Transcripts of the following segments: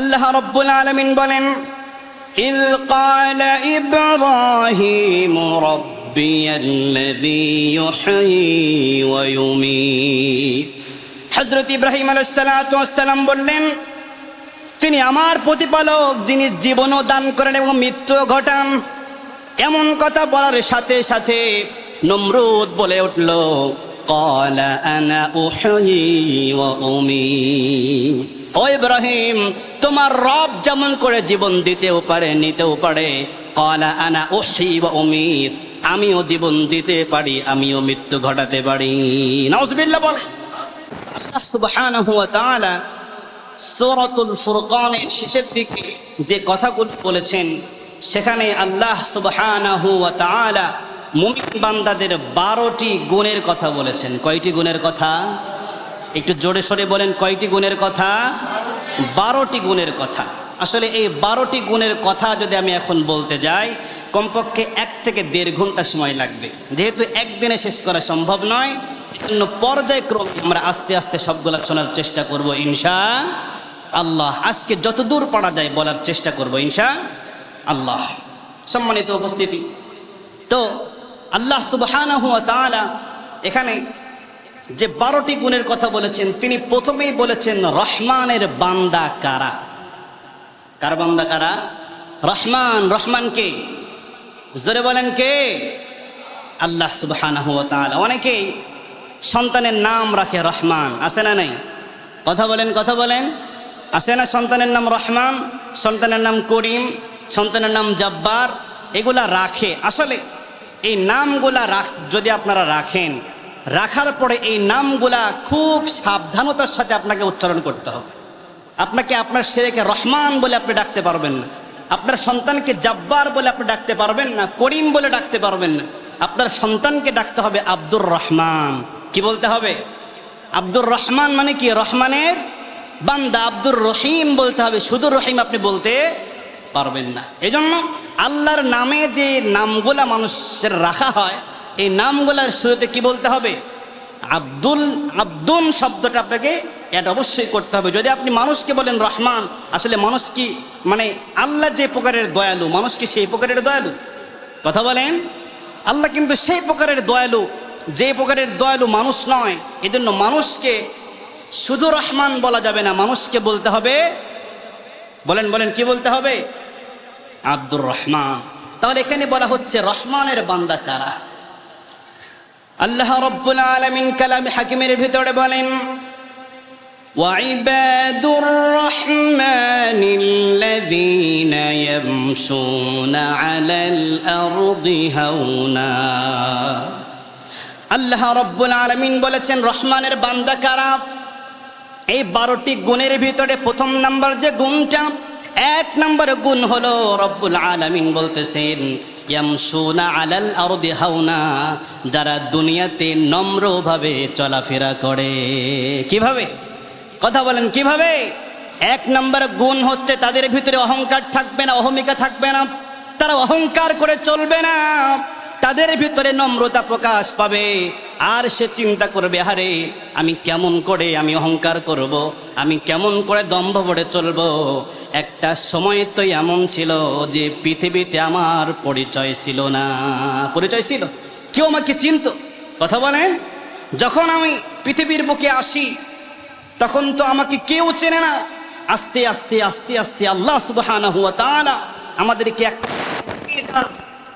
আল্লাহ রব্বুল আলমিন বলেন إذ قال إبراهيم ربي الذي يحيي ويميت হজরত ইব্রাহিম আলাইসালাম বললেন তিনি আমার প্রতিপালক যিনি জীবনও দান করেন এবং মৃত্যু ঘটান এমন কথা বলার সাথে সাথে নমরুদ বলে উঠল قال أنا أحيي وأميت ও ইব্রাহিম, তোমার রব যেমন করে জীবন দিতেও পারে, নিতেও পারে। কলা আনা ওহি বা অমিত আমিও জীবন দিতে পারি, আমিও মৃত্যু ঘটাতে পারি। নাউজবিল্লা বলে। আল্লাহ সুবহানাহু ওয়া তাআলা সূরাতুল ফুরকানের শেষের দিকে যে কথাগুলো বলেছেন, সেখানে আল্লাহ সুবহানাহু ওয়া তাআলা মুমিন বান্দাদের বারোটি গুণের কথা বলেছেন। কয়টি গুণের কথা? একটু জোরে সরে বলেন, কয়টি গুণের কথা? বারোটি গুণের কথা। আসলে এই বারোটি গুণের কথা যদি আমি এখন বলতে যাই, কমপক্ষে এক থেকে দেড় ঘণ্টা সময় লাগবে। যেহেতু একদিনে শেষ করা সম্ভব নয়, এজন্য পর্যায়ক্রমে আমরা আস্তে আস্তে সবগুলো শোনার চেষ্টা করব, ইনশা আল্লাহ। আজকে যত দূর পারা যায় বলার চেষ্টা করব, ইনশা আল্লাহ। সম্মানিত উপস্থিতি। তো আল্লাহ তাআলা এখানে যে বারোটি গুণের কথা বলেছেন, তিনি প্রথমেই বলেছেন, রহমানের বান্দা কারা? কার বান্দা কারা? রহমান রহমান কে? জোরে বলেন কে? আল্লাহ তাআলা। অনেকেই সন্তানের নাম রাখে রহমান, আছে না নাই? কথা বলেন কথা বলেন। আছে না সন্তানের নাম রহমান, সন্তানের নাম করিম, সন্তানের নাম জব্বার? এগুলা রাখে। আসলে এই নামগুলা রাখ যদি আপনারা রাখেন রাখার পরে এই নামগুলা খুব সাবধানতার সাথে আপনাকে উচ্চারণ করতে হবে। আপনাকে আপনার ছেলেকে রহমান বলে আপনি ডাকতে পারবেন না। আপনার সন্তানকে জব্বার বলে আপনি ডাকতে পারবেন না। করিম বলে ডাকতে পারবেন না। আপনার সন্তানকে ডাকতে হবে আব্দুর রহমান। কি বলতে হবে? আব্দুর রহমান মানে কি? রহমানের বান্দা আব্দুর রহিম বলতে হবে। শুধু রহিম আপনি বলতে পারবেন না। এজন্য আল্লাহর নামে যে নামগুলা মানুষের রাখা হয় এই নামগুলার শুরুতে কি বলতে হবে? আব্দুল আব্দুল শব্দটা আপনাকে এটা অবশ্যই করতে হবে। যদি আপনি মানুষকে বলেন রহমান, আসলে মানুষ কি মানে আল্লাহ যে প্রকারের দয়ালু, মানুষ কি সেই প্রকারের দয়ালু? কথা বলেন। আল্লাহ কিন্তু সেই প্রকারের দয়ালু, যে প্রকারের দয়ালু মানুষ নয়। এজন্য মানুষকে শুধু রহমান বলা যাবে না, মানুষকে বলতে হবে, বলেন বলেন, কি বলতে হবে? আব্দুর রহমান। তাহলে এখানে বলা হচ্ছে রহমানের বান্দা কারা? আল্লাহ রব্বুল আলমিন কালাম হাকিমের ভিতরে বলেন وعباد الرحمن الذين يمشون على الأرض هونا আল্লাহ রব্বুল আলমিন বলেছেন রহমানের বান্দা কারা এই বারোটি গুণের ভিতরে প্রথম নাম্বার যে গুণটা এক নম্বর গুণ হলো রব্বুল আলামিন বলতেছেন হাওনা, যারা দুনিয়াতে নম্রভাবে চলাফেরা করে। কীভাবে? কথা বলেন, কীভাবে? এক নম্বর গুণ হচ্ছে তাদের ভিতরে অহংকার থাকবে না, অহমিকা থাকবে না। তারা অহংকার করে চলবে না, তাদের ভিতরে নম্রতা প্রকাশ পাবে। আর সে চিন্তা করবে হারে আমি কেমন করে, আমি অহংকার করব। আমি কেমন করে দম্ভ ভরে চলব? একটা সময় তো এমন ছিল যে পৃথিবীতে আমার পরিচয় ছিল না। পরিচয় ছিল? কেউ আমাকে চিনত? কথা বলেন। যখন আমি পৃথিবীর বুকে আসি, তখন তো আমাকে কেউ চেনে না। আস্তে আস্তে আস্তে আস্তে আল্লাহ তাআলা আমাদেরকে একটা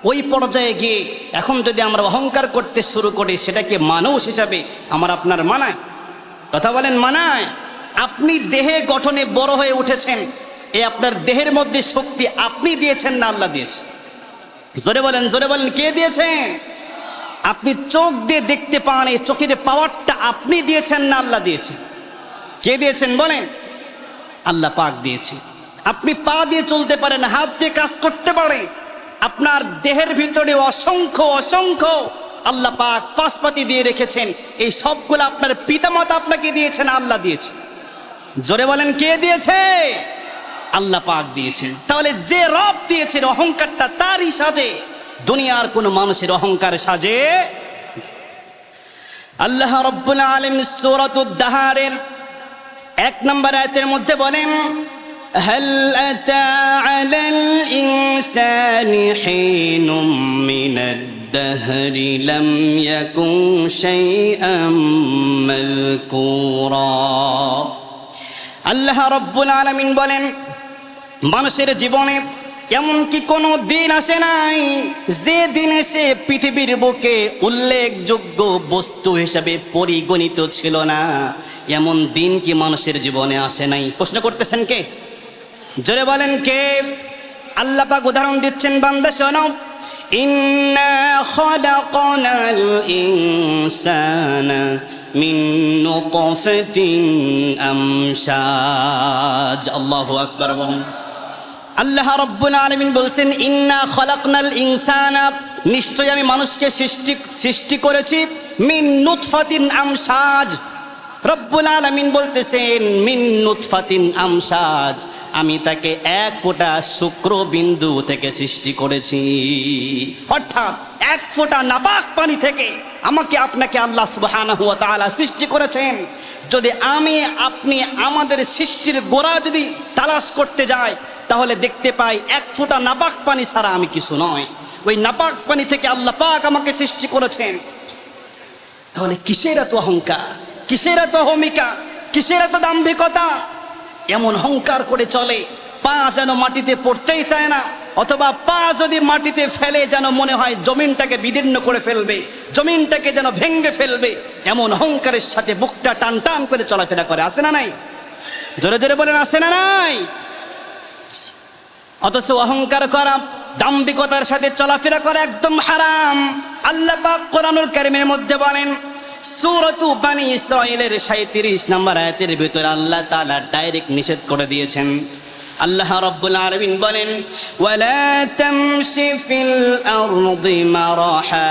ওই পর্যায়ে গিয়ে এখন যদি আমরা অহংকার করতে শুরু করি, সেটাকে মানুষ হিসাবে আমার আপনার মানায়। কথা বলেন মানায়। আপনি দেহে গঠনে বড় হয়ে উঠেছেন। এ আপনার দেহের মধ্যে শক্তি আপনি দিয়েছেন না আল্লাহ দিয়েছেন জোরে বলেন জোরে বলেন, কে দিয়েছেন আপনি চোখ দিয়ে দেখতে পান, এই চোখের পাওয়ারটা আপনি দিয়েছেন না আল্লাহ দিয়েছেন কে দিয়েছেন বলেন? আল্লাহ পাক দিয়েছে। আপনি পা দিয়ে চলতে পারেন, হাত দিয়ে কাজ করতে পারেন। আপনার দেহের ভিতরে অসংখ্য অসংখ্য আল্লাহ পাক পাশপাতি দিয়ে রেখেছেন। এই সবগুলো আপনার পিতামাতা আপনাকে দিয়েছেন, আল্লাহ দিয়েছে। জোরে বলেন, কে দিয়েছে? আল্লাহ পাক দিয়েছেন। তাহলে যে রব দিয়েছেন অহংকারটা, তারই সাজে। দুনিয়ার কোনো মানুষের অহংকার সাজে। আল্লাহ রব্বুল আলম সূরাতুদ দাহারের এক নম্বর আয়তের মধ্যে বলেন هل أتى على الإنسان حين من الدهر لم يكن شيئا مذكورا আল্লাহ রব্বুল আলামিন বলেন মানুষের জীবনে এমন কি কোনো দিন আসে নাই যে দিনে সে পৃথিবীর বুকে উল্লেখযোগ্য বস্তু হিসাবে পরিগণিত ছিল না এমন দিন কি মানুষের জীবনে আসে নাই প্রশ্ন করতেছেন কে জোরে বলেন কে? আল্লাহ পাক উদাহরণ দিচ্ছেন, বান্দা শোনো। ইন্না আল্লাহু বলছেন, ইন্না খলাকনাল ইনসানা নিশ্চয় আমি মানুষকে সৃষ্টি সৃষ্টি করেছি মিন নুতফাতিন আমসাজ রব্বুল আলামিন বলতেছেন, মিন নুতফাতিন আমসাজ আমি তাকে এক ফোঁটা শুক্র বিন্দু থেকে সৃষ্টি করেছি। অর্থাৎ এক ফোঁটা নাপাক পানি থেকে আমাকে আপনাকে আল্লাহ সুবহানাহু ওয়া তাআলা সৃষ্টি করেছেন। যদি আমি, আপনি আমাদের সৃষ্টির গোড়া যদি তালাশ করতে যাই, তাহলে দেখতে পাই এক ফোঁটা নাপাক পানি ছাড়া আমি কিছু নয়। ওই নাপাক পানি থেকে আল্লাহ পাক আমাকে সৃষ্টি করেছেন। তাহলে কিসের এত অহংকার? কিসের এত অহমিকা কিসের এত দাম্ভিকতা? এমন অহংকার করে চলে, পা যেন মাটিতে পড়তেই চায় না, অথবা পা যদি মাটিতে ফেলে যেন মনে হয় জমিনটাকে বিদীর্ণ করে ফেলবে, জমিনটাকে যেন ভেঙ্গে ফেলবে, এমন অহংকারের সাথে বুকটা টান টান করে চলাফেরা করে আসে না নাই? জোরে জোরে বলেন আসে না নাই? অথচ অহংকার করা, দাম্ভিকতার সাথে চলাফেরা করা একদম হারাম। আল্লাহ পাক কোরআনুল কারিমের মধ্যে বলেন সূরাতু বানি ইসরাঈলের 37 নম্বর আয়াতের ভিতরে আল্লাহ তাআলা ডাইরেক্ট নিষেধ করে দিয়েছেন আল্লাহ রাব্বুল আলামিন বলেন ওয়ালা তামশি ফিল আরদি মারাহা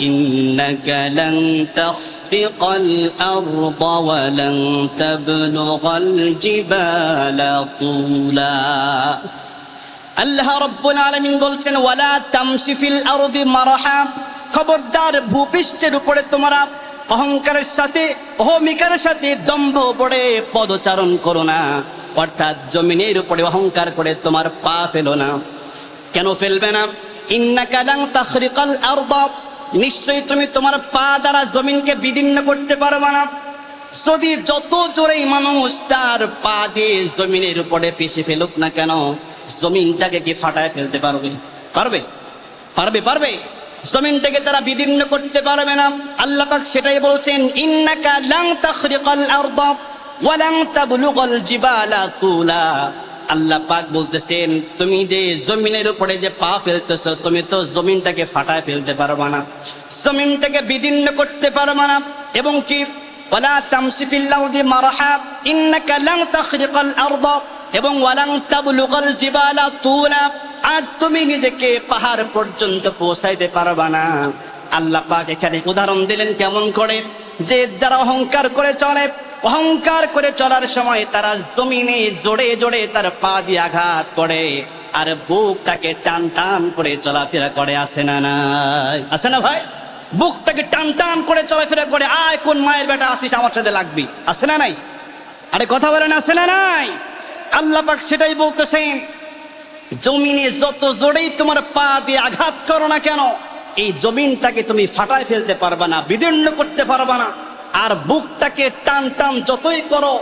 إنك لن تخفق الأرض ولن تبلغ الجبال طولا আল্লাহ রব্বুল আলামিন বলছেন ওয়ালা তামশি ফিল আরদি মারাহা খবরদার ভূপৃষ্ঠের উপরে তোমরা অহংকারের সাথে অহমিকার সাথে দম্ভ পড়ে পদচারণ করো না। অর্থাৎ জমিনের উপরে অহংকার করে তোমার পা ফেলো না। কেন ফেলবে না? ইন্নাকা লাং তাখরিকাল আরদ। নিশ্চয়ই তুমি তোমার পা দ্বারা জমিনকে বিদীর্ণ করতে পারবে না। যদি যত জোরেই মানুষ তার পা দিয়ে জমিনের উপরে পেশে ফেলুক না কেন, জমিনটাকে কি ফাটায় ফেলতে পারবে? পারবে? পারবে পারবে? জমিনটাকে তারা বিদীর্ণ করতে পারবে না। আল্লাহ পাক সেটাই বলছেন, ইন্নাকা লাং তাখরিকাল আরদ ওয়া লাং তাবলুগাল জিবালা তুলা। আল্লাহ পাক বলতেছেন, তুমি যে জমিনের উপরে যে পা ফেলতেছো, তুমি তো জমিনটাকে ফাটায় ফেলতে পারবে না। জমিনটাকে বিদীর্ণ করতে পারবে না। এবং কি? ওয়ালা তামশি ফিল আরদি মারহা ইন্নাকা লাং তাখরিকাল আরদ এবং ওয়ালাং তাবলুগাল জিবালা তুলা, আর তুমি নিজেকে পাহাড় পর্যন্ত পৌঁছাইতে পারবা না। আল্লাহ পাক এখানে উদাহরণ দিলেন কেমন করে? যে যারা অহংকার করে চলে, অহংকার করে চলার সময় তারা জমিনে জোরে জোরে তার পা দিয়ে আঘাত করে, আর বুকটাকে টান টান করে চলাফেরা করে আসে না নাই? আসে না ভাই? বুকটাকে টান টান করে চলাফেরা করে, আয় কোন মায়ের বেটা আসিস আমার সাথে লাগবি আসে না নাই? আরে কথা বলেন আসে না নাই? আল্লাহ পাক সেটাই বলতেছেন, জমিনে যত জোরেই তোমার পা দিয়ে আঘাত করো না কেন, এই জমিনটাকে তুমি ফাটায় ফেলতে পারবা না, বিদীর্ণ করতে পারবা না। আর বুকটাকে টান টান যতই করো,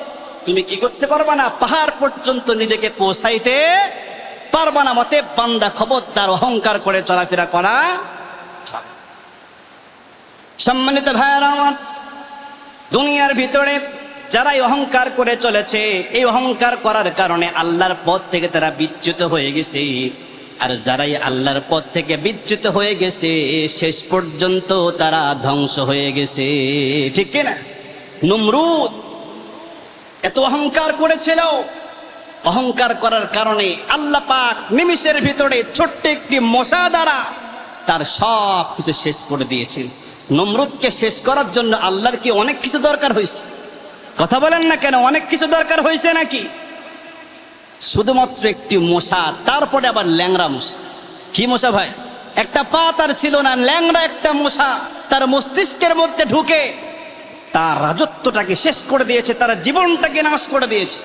তুমি কি করতে পারবা না, পাহাড় পর্যন্ত নিজেকে পৌঁছাইতে পারবা না। মতে বান্দা খবরদার, অহংকার করে চলাফেরা করা সম্মানিত ভাইয়ারা আমার, দুনিয়ার ভিতরে যারাই অহংকার করে চলেছে, এই অহংকার করার কারণে আল্লাহর পথ থেকে তারা বিচ্যুত হয়ে গেছে। আর যারাই আল্লাহর পথ থেকে বিচ্যুত হয়ে গেছে, শেষ পর্যন্ত তারা ধ্বংস হয়ে গেছে। ঠিক কিনা? নমরুদ, এত অহংকার করেছিল। অহংকার করার কারণে আল্লাহ পাক নিমিষের ভিতরে ছোট্ট একটি মশা দ্বারা তার সব কিছু শেষ করে দিয়েছেন। নমরুদকে শেষ করার জন্য আল্লাহর কি অনেক কিছু দরকার হয়েছে? কথা বলেন না কেন? অনেক কিছু দরকার হয়েছে নাকি? শুধুমাত্র একটি মশা, তারপরে আবার ল্যাংরা মশা। কি মশা ভাই? একটা পা তার ছিল না ল্যাংরা একটা মশা। তার মস্তিষ্কের মধ্যে ঢুকে তার রাজত্বটাকে শেষ করে দিয়েছে, তার জীবনটাকে নাশ করে দিয়েছে।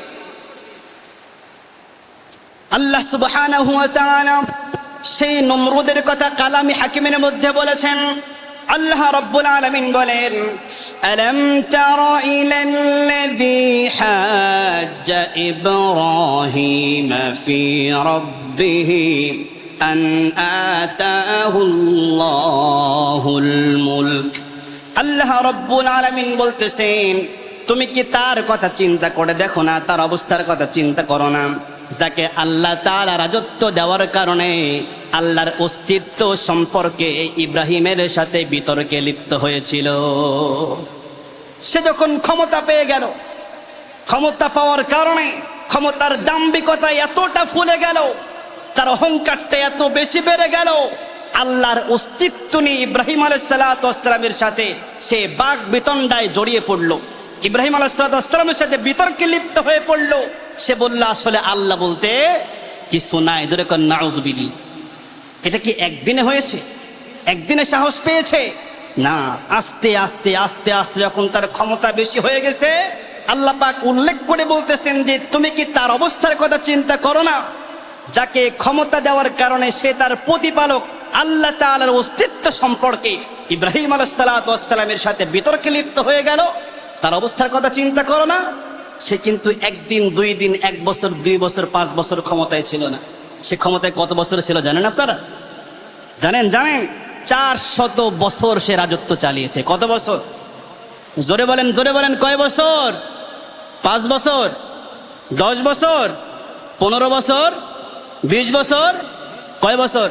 আল্লাহ তাআলা সেই নমরুদের কথা কালামি হাকিমের মধ্যে বলেছেন আল্লাহ রাব্বুল আলামিন বলেন আলাম তারা ইলাল্লাযী হাজ্জা ইব্রাহিম ফি রাব্বিহি আন আতাহু আল্লাহুল মুলক আল্লাহ রাব্বুল আলামিন বলতেছেন তুমি কি তার কথা চিন্তা করে দেখো না তার অবস্থার কথা চিন্তা করো না যাকে আল্লাহ তাআলা রাজত্ব দেওয়ার কারণে আল্লাহর অস্তিত্ব সম্পর্কে ইব্রাহিমের সাথে বিতর্কে লিপ্ত হয়েছিল। সে যখন ক্ষমতা পেয়ে গেল, ক্ষমতা পাওয়ার কারণে ক্ষমতার দাম্ভিকতা এতটা ফুলে গেল, তার অহংকারটা এত বেশি বেড়ে গেল, আল্লাহর অস্তিত্ব নিয়ে ইব্রাহিম আলাইসালামের সাথে সে বাঘ বিতণ্ডায় জড়িয়ে পড়ল। ইব্রাহিম আলাইসালামের সাথে বিতর্কে লিপ্ত হয়ে পড়ল। সে বলল, আসলে আল্লাহ বলতে কিছু নাই কর নাউজবিলি এটা কি একদিনে হয়েছে? একদিনে সাহস পেয়েছে? না, আস্তে আস্তে আস্তে আস্তে যখন তার ক্ষমতা বেশি হয়ে গেছে, আল্লাহ পাক উল্লেখ করে বলতেছেন যে, তুমি কি তার অবস্থার কথা চিন্তা করো না? যাকে ক্ষমতা দেওয়ার কারণে সে তার প্রতিপালক আল্লাহ তাআলার অস্তিত্ব সম্পর্কে ইব্রাহিম আলাইসালামের সাথে বিতর্কে লিপ্ত হয়ে গেল। তার অবস্থার কথা চিন্তা করো না। সে কিন্তু একদিন, দুই দিন, এক বছর, দুই বছর, পাঁচ বছর ক্ষমতায় ছিল না। সে ক্ষমতায় কত বছর ছিল জানেন আপনারা? জানেন জানেন, চার শত বছর সে রাজত্ব চালিয়েছে। কত বছর? জোরে বলেন জোরে বলেন, কয় বছর? পাঁচ বছর, দশ বছর, পনেরো বছর, বিশ বছর, কয় বছর?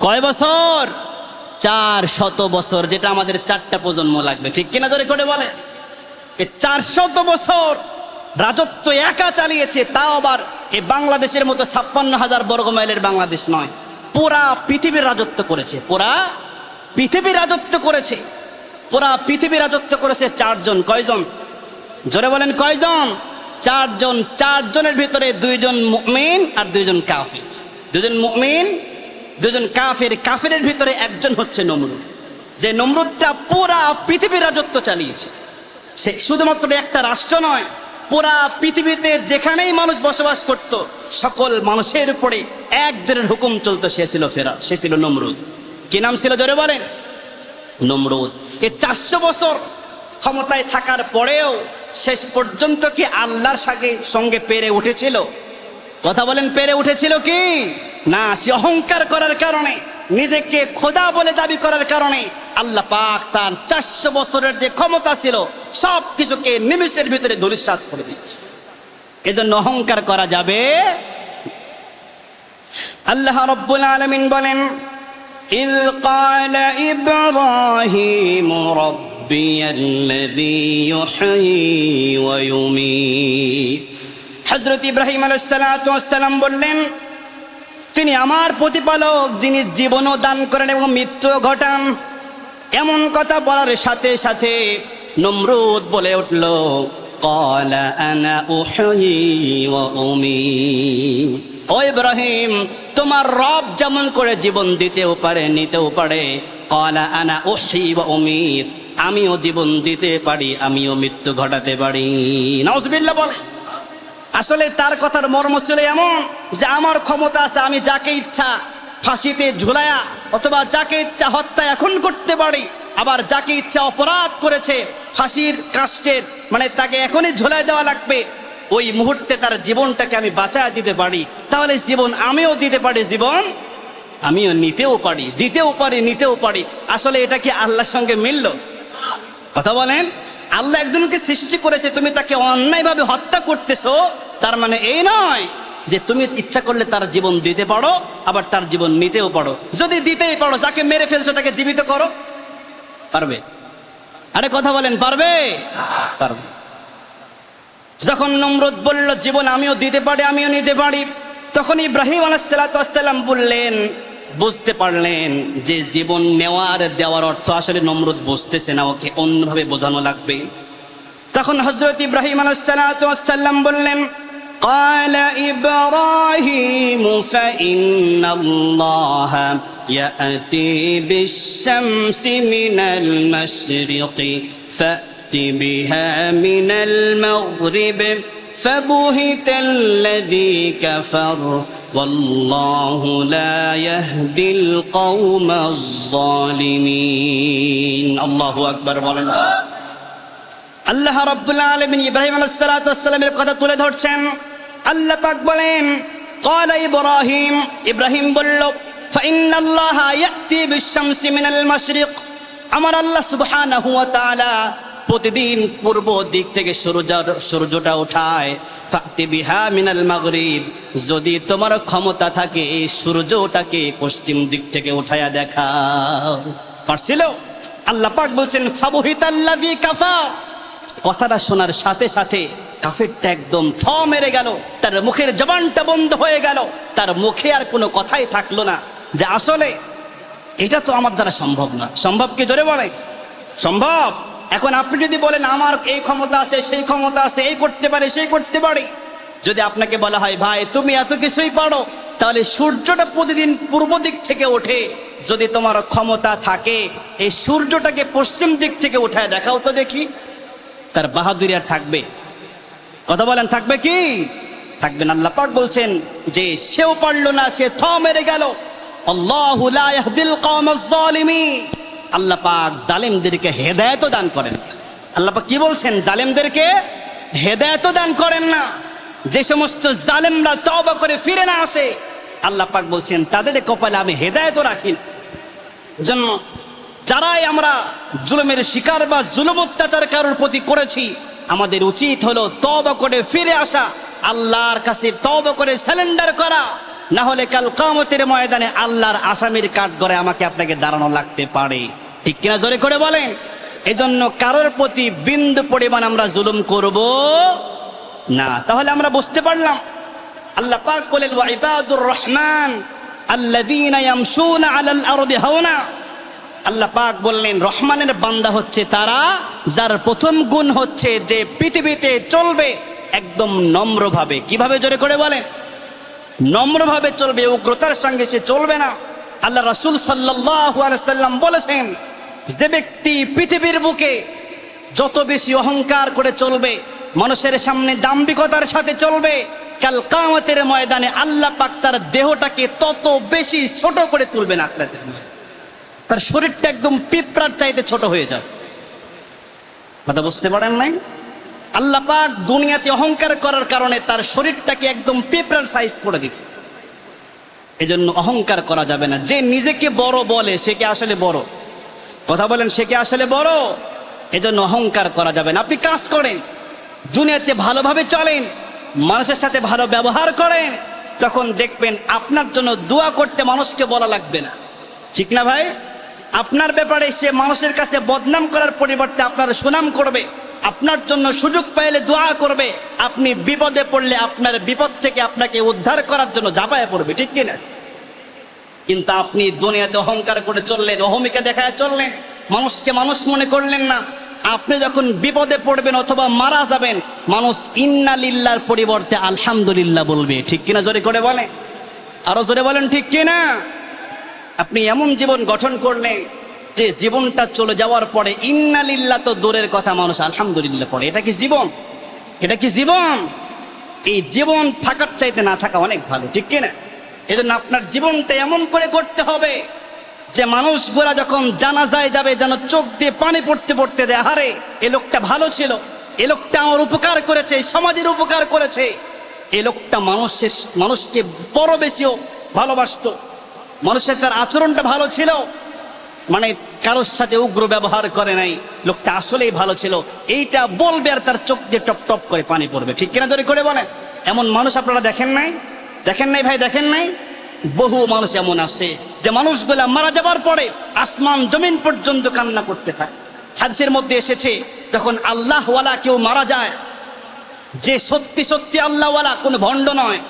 কয় বছর? চার শত বছর, যেটা আমাদের চারটা প্রজন্ম লাগবে। ঠিক কিনা ধরে করে বলে এই চার বছর রাজত্ব একা চালিয়েছে, তাও আবার এই বাংলাদেশের মতো ছাপ্পান্ন হাজার বর্গ মাইলের বাংলাদেশ নয়। পুরা পৃথিবীর রাজত্ব করেছে পুরা পৃথিবীর রাজত্ব করেছে। পুরা পৃথিবী রাজত্ব করেছে চারজন, কয়জন? জোরে বলেন কয়জন? চারজন, চারজনের ভিতরে দুইজন মুমিন আর দুইজন কাফির। দুজন মুমিন দুজন কাফের, কাফেরের ভিতরে একজন হচ্ছে নমরুদ। যে নমরুদটা পুরা পৃথিবীর রাজত্ব চালিয়েছে। সে শুধুমাত্র একটা রাষ্ট্র নয়, পুরা পৃথিবীতে যেখানেই মানুষ বসবাস করত, সকল মানুষের উপরে এক দিনের হুকুম চলতো, সে ছিল ফেরা সে ছিল নমরুদ। কি নাম ছিল জোরে বলেন? নমরুদ। এ চারশো বছর ক্ষমতায় থাকার পরেও শেষ পর্যন্ত কি আল্লাহর সাথে সঙ্গে পেরে উঠেছিল? কথা বলেন, পেরে উঠেছিল কি? না, সে অহংকার করার কারণে, নিজেকে খোদা বলে দাবি করার কারণে আল্লাহ পাক তার চারশো বছরের যে ক্ষমতা ছিল সব কিছুকে নিমিষের ভিতরে ধরিসাত করে দিচ্ছে এজন্য অহংকার করা যাবে আল্লাহ রব্বুল আলমিন বলেন إذ قال إبراهيم ربي الذي يحيي ويميت হজরত ইব্রাহিম আলাইসালাম বললেন তিনি আমার প্রতিপালক যিনি জীবনও দান করেন এবং মৃত্যু ঘটান এমন কথা বলার সাথে সাথে নমরুদ বলে উঠল قال أنا أحيي وأميت ও ইব্রাহিম তোমার রব যেমন করে জীবন দিতেও পারে নিতেও পারে কলা আনা ওহি বা উমির আমিও জীবন দিতে পারি আমিও মৃত্যু ঘটাতে পারি নাউজবিল্লাহ বলে আসলে তার কথার মর্ম ছিল এমন যে আমার ক্ষমতা আছে আমি যাকে ইচ্ছা ফাঁসিতে ঝুলায়া অথবা যাকে ইচ্ছা হত্যা এখন করতে পারি, আবার যাকে ইচ্ছা অপরাধ করেছে, ফাঁসির কাষ্টের মানে তাকে এখনই ঝুলাই দেওয়া লাগবে, ওই মুহূর্তে তার জীবনটাকে আমি বাঁচায় দিতে পারি। তাহলে জীবন আমিও দিতে পারি, জীবন আমিও নিতেও পারি, দিতেও পারি, নিতেও পারি। আসলে এটা কি আল্লাহর সঙ্গে মিলল? কথা বলেন, আল্লাহ একজনকে সৃষ্টি করেছে, তুমি তাকে অন্যায়ভাবে হত্যা করতেছো, তার মানে এই নয় যে তুমি ইচ্ছা করলে তার জীবন দিতে পারো, আবার তার জীবন নিতেও পারো। যদি দিতেই পারো, যাকে মেরে ফেলছো তাকে জীবিত করো। পারবে? আরে কথা বলেন, পারবে? পারবে। যখন নমরুদ বলল, জীবন আমিও দিতে পারি, আমিও নিতে পারি। তখন ইব্রাহিম আলাইসাল্লাম বললেন, বুঝতে পারলেন যে জীবন নেওয়ার দেওয়ার অর্থ আসলে নমরুদ বুঝতেছে না, ওকে অন্যভাবে বোঝানো লাগবে। তখন হজরত ইব্রাহিম আলাইসাল্লাম বললেন قال إبراهيم فإن الله يأتي بالشمس من المشرق فأت بها من المغرب فبهت الذي كفر والله لا يهدي القوم الظالمين الله أكبر বলেন আল্লাহ রাব্বুল আলামিন ইব্রাহিম আলাইহিস সালাতু ওয়াসসালামের কথা তুলে ধরছেন আল্লাহ পাক বলেন قال ইব্রাহিম ইব্রাহিম বলল فإن الله يأتي بالشمس من المشرق আমার আল্লাহ সুবহানাহু ওয়া তাআলা প্রতিদিন পূর্ব দিক থেকে সূর্য সূর্যটা ওঠায় ফাতি বিহা মিনাল মাগরিব যদি তোমার ক্ষমতা থাকে এই সূর্যটাকে পশ্চিম দিক থেকে উঠায়া দেখাও পারছিল আল্লাহ পাক বলছেন ফাবুহিতাল্লাযী কাফা কথাটা শোনার সাথে সাথে কাফেরটা একদম থ মেরে গেল। তার মুখের জবানটা বন্ধ হয়ে গেল। তার মুখে আর কোনো কথাই থাকল না। যে আসলে এটা তো আমার দ্বারা সম্ভব না। সম্ভব কি জোরে বলে সম্ভব? এখন আপনি যদি বলেন, আমার এই ক্ষমতা আছে, সেই ক্ষমতা আছে, এই করতে পারে, সেই করতে পারে। যদি আপনাকে বলা হয়, ভাই, তুমি এত কিছুই পারো, তাহলে সূর্যটা প্রতিদিন পূর্ব দিক থেকে ওঠে। যদি তোমার ক্ষমতা থাকে, এই সূর্যটাকে পশ্চিম দিক থেকে উঠায় দেখাও তো দেখি। তার বাহাদুরি আর থাকবে। কথা বলেন, থাকবে কি? থাকবেন আল্লাহ পাক বলছেন যে সেও পারল না, সে থ মেরে গেল। আল্লাহু পাক জালিমদেরকে হেদায়েতও দান করেন আল্লাহ পাক কি বলছেন? জালিমদেরকে হেদায়েতও দান করেন না। যে সমস্ত জালেমরা তওবা করে ফিরে না আসে, আল্লাহ পাক বলছেন, তাদের কপালে আমি হেদায়েতও রাখি। জন্য যারাই আমরা জুলুমের শিকার বা জুলুম অত্যাচার কারোর প্রতি করেছি আমাদের উচিত হলো তবা করে ফিরে আসা, আল্লাহর কাছে তবা করে স্যালেন্ডার করা। না হলে কাল কামতের ময়দানে আল্লাহর আসামির কাঠ ধরে আমাকে আপনাকে দাঁড়ানো লাগতে পারে। ঠিক কিনা জোরে করে বলেন? এজন্য কারোর প্রতি বিন্দু পরিমাণ আমরা জুলুম করব না। তাহলে আমরা বুঝতে পারলাম। আল্লাহ পাক বলেন, ওয়া ইবাদুর রহমান আল্লাযীনা ইয়ামশুনা আলাল আরদি হাওনা। আল্লাহ পাক বললেন, রহমানের বান্দা হচ্ছে তারা যার প্রথম গুণ হচ্ছে যে পৃথিবীতে চলবে একদম নম্রভাবে। কীভাবে জোরে করে বলেন? নম্রভাবে চলবে, উগ্রতার সঙ্গে সে চলবে না। আল্লাহ রাসূল সাল্লাম বলেছেন, যে ব্যক্তি পৃথিবীর বুকে যত বেশি অহংকার করে চলবে, মানুষের সামনে দাম্ভিকতার সাথে চলবে, কাল কামতের ময়দানে আল্লাহ পাক তার দেহটাকে তত বেশি ছোট করে তুলবেন ময়দানে। তার শরীরটা একদম পিঁপড়ার চাইতে ছোট হয়ে যায়। কথা বুঝতে পারেন নাই? আল্লাহ পাক দুনিয়াতে অহংকার করার কারণে তার শরীরটাকে একদম পিঁপড়ার সাইজ করে দিচ্ছে এজন্য অহংকার করা যাবে না। যে নিজেকে বড় বলে, সে কি আসলে বড়? কথা বলেন, সে কি আসলে বড়? এজন্য অহংকার করা যাবে না। আপনি কাজ করেন, দুনিয়াতে ভালোভাবে চলেন, মানুষের সাথে ভালো ব্যবহার করেন, তখন দেখবেন আপনার জন্য দোয়া করতে মানুষকে বলা লাগবে না। ঠিক না ভাই? আপনার ব্যাপারে সে মানুষের কাছে বদনাম করার পরিবর্তে আপনার সুনাম করবে। আপনার জন্য সুযোগ পাইলে দোয়া করবে। আপনি বিপদে পড়লে আপনার বিপদ থেকে আপনাকে উদ্ধার করার জন্য জাপায় পড়বে, ঠিক কিনা? কিন্তু আপনি দুনিয়াতে অহংকার করে চললেন, অহমিকা দেখায় চললেন, মানুষকে মানুষ মনে করলেন না। আপনি যখন বিপদে পড়বেন অথবা মারা যাবেন, মানুষ ইন্না লিল্লার পরিবর্তে আলহামদুলিল্লাহ বলবে, ঠিক কিনা জোরে করে বলে আরও জোরে বলেন, ঠিক কিনা? আপনি এমন জীবন গঠন করলেন যে জীবনটা চলে যাওয়ার পরে ইন্নালিল্লা তো দূরের কথা, মানুষ আলহামদুলিল্লাহ পড়ে। এটা কি জীবন? এটা কি জীবন? এই জীবন থাকার চাইতে না থাকা অনেক ভালো, ঠিক কিনা? এই জন্য আপনার জীবনটা এমন করে করতে হবে যে মানুষগুলা যখন জানা যায় যাবে, যেন চোখ দিয়ে পানি পড়তে পড়তে দেয় হারে এ লোকটা ভালো ছিল, এ লোকটা আমার উপকার করেছে সমাজের উপকার করেছে। এ লোকটা মানুষের, মানুষকে বড় বেশিও ভালোবাসতো। মানুষের তার আচরণটা ভালো ছিল। মানে কারোর সাথে উগ্র ব্যবহার করে নাই, লোকটা আসলেই ভালো ছিল। এইটা বলবে আর তার চোখ দিয়ে টপ টপ করে পানি পড়বে। ঠিক কিনা ধরে করে বলে এমন মানুষ আপনারা দেখেন নাই? দেখেন নাই ভাই, দেখেন নাই? বহু মানুষ এমন আছে যে মানুষগুলা মারা যাবার পরে আসমান, জমিন পর্যন্ত কান্না করতে থাকে হাদিসের মধ্যে এসেছে, যখন আল্লাহওয়ালা কেউ মারা যায়, যে সত্যি সত্যি আল্লাহওয়ালা কোনো ভণ্ড নয়,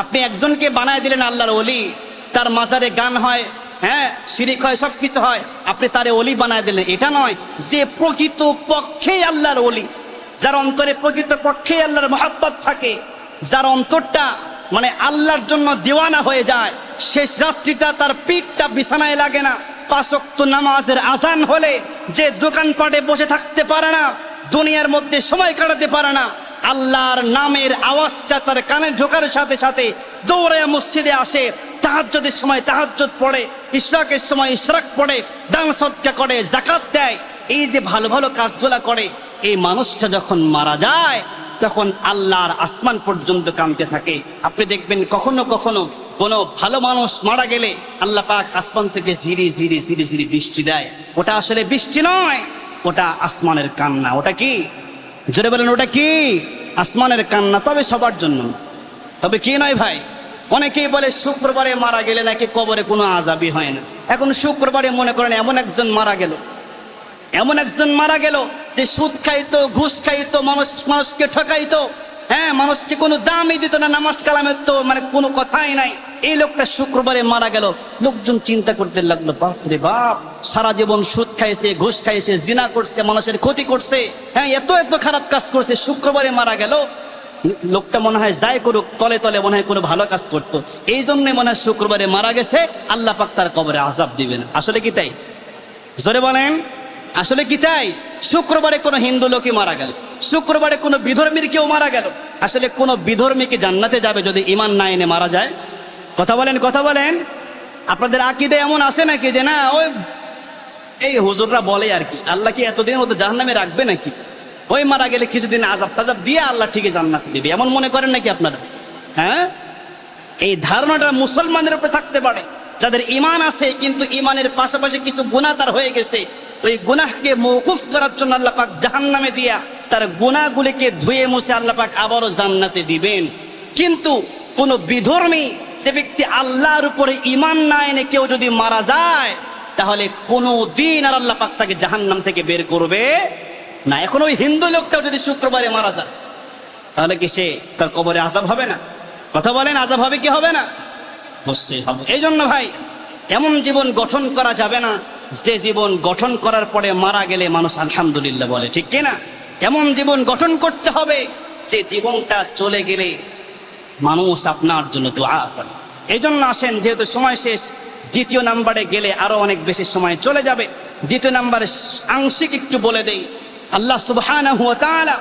আপনি একজনকে বানায় দিলেন আল্লাহর অলি তার মাজারে গান হয় হ্যাঁ শিরিক হয় সব কিছু হয়। আপনি তারে অলি বানায় দিলেন। এটা নয়, যে প্রকৃত পক্ষেই আল্লাহর অলি যার অন্তরে প্রকৃত পক্ষেই আল্লাহর মহাব্বত থাকে, যার অন্তরটা মানে আল্লাহর জন্য দিওয়ানা হয়ে যায়, শেষ রাত্রিটা তার পিঠটা বিছানায় লাগে না। পাঁচক্ত নামাজের আজান হলে যে দোকানপাটে বসে থাকতে পারে না, দুনিয়ার মধ্যে সময় কাটাতে পারে না আল্লাহর নামের আওয়াজটা তার কানে ঢোকার সাথে সাথে দৌড়ে মসজিদে আসে। তাহাজ্জুদের সময় তাহাজ্জুদ পড়ে, ইশরাকের সময় ইশরাক পড়ে, দান সদকা করে জাকাত দেয়। এই যে ভালো ভালো কাজগুলা করে, এই মানুষটা যখন মারা যায়, তখন আল্লাহর আসমান পর্যন্ত কামতে থাকে। আপনি দেখবেন কখনো কখনো কোনো ভালো মানুষ মারা গেলে আল্লাহ পাক আসমান থেকে ঝিরি ঝিরি ঝিরি ঝিরি বৃষ্টি দেয়। ওটা আসলে বৃষ্টি নয়, ওটা আসমানের কান্না। ওটা কি? জোরে বলেন, ওটা কি? আসমানের কান্না, তবে সবার জন্য। তবে কি নয় ভাই? অনেকেই বলে, শুক্রবারে মারা গেলে নাকি কবরে কোনো আজাবি হয় না। এখন শুক্রবারে মনে করেন, এমন একজন মারা গেল। এমন একজন মারা গেল যে সুদ খাইতো, ঘুষ খাইতো, মানুষ, মানুষকে ঠকাইতো। হ্যাঁ মানুষকে কোনো দামই দিত না। নামাজ কালামের তো মানে কোনো কথাই নাই। এই লোকটা শুক্রবারে মারা গেল। লোকজন চিন্তা করতে লাগল, বাপ রে বাপ, সারা জীবন সুদ খাইছে, ঘুষ খাইছে, জিনা করছে, মানুষের ক্ষতি করছে। হ্যাঁ এত এত খারাপ কাজ করছে, শুক্রবারে মারা গেল। লোকটা মনে হয় যাই করুক, তলে তলে মনে হয় কোনো ভালো কাজ করতো। এই জন্যে মনে হয় শুক্রবারে মারা গেছে। আল্লাহ পাক তার কবরে আজাব দিবেন। আসলে কি তাই? জোরে বলেন, আসলে কি তাই? শুক্রবারে কোনো হিন্দু লোকই মারা গেল। শুক্রবারে কোনো বিধর্মীর কেউ মারা গেল। আসলে কোনো বিধর্মীকে জান্নাতে যাবে যদি ইমান না এনে মারা যায়? কথা বলেন কথা বলেন। আপনাদের আকিদে এমন আছে নাকি যে না, ওই এই হুজুররা বলে আর কি, আল্লাহ কি এতদিন মধ্যে জাহান্নামে রাখবে নাকি? ওই মারা গেলে কিছুদিন আজাব টাজাব দিয়ে আল্লাহ ঠিকই জান্নাতে দিবে। এমন মনে করেন নাকি আপনারা? হ্যাঁ? এই ধারণাটা মুসলমানের উপরে থাকতে পারে। যাদের ইমান আছে, কিন্তু ইমানের পাশাপাশি কিছু গুণা তার হয়ে গেছে। ওই গুনাহকে মৌকুফ করার জন্য আল্লাহ পাক জাহান্নামে দিয়া তার গুণাগুলিকে ধুয়ে মুছে আল্লাহ পাক আবারও জান্নাতে দিবেন। কিন্তু কোন বিধর্মী, সে ব্যক্তি আল্লাহর উপরে ইমান না এনে কেউ যদি মারা যায়, তাহলে কোনো দিন আর আল্লাহ পাক তাকে জাহান্নাম থেকে বের করবে না। এখন ওই হিন্দু লোকটাও যদি শুক্রবারে মারা যায়, তাহলে কি সে তার কবরে আজাব হবে না? কথা বলেন আজাব হবে কি হবে না? অবশ্যই হবে। এই জন্য ভাই, এমন জীবন গঠন করা যাবে না যে জীবন গঠন করার পরে মারা গেলে মানুষ আলহামদুলিল্লাহ বলে, ঠিক কিনা? এমন জীবন গঠন করতে হবে? যে জীবনটা চলে গেলে মানুষ আপনার জন্য দোয়া করে। এই জন্য আসেন, যেহেতু সময় শেষ, দ্বিতীয় নাম্বারে গেলে আরও অনেক বেশি সময় চলে যাবে। দ্বিতীয় নাম্বারে আংশিক একটু বলে দেই। আল্লাহ সুবহানাহু ওয়া তাআলা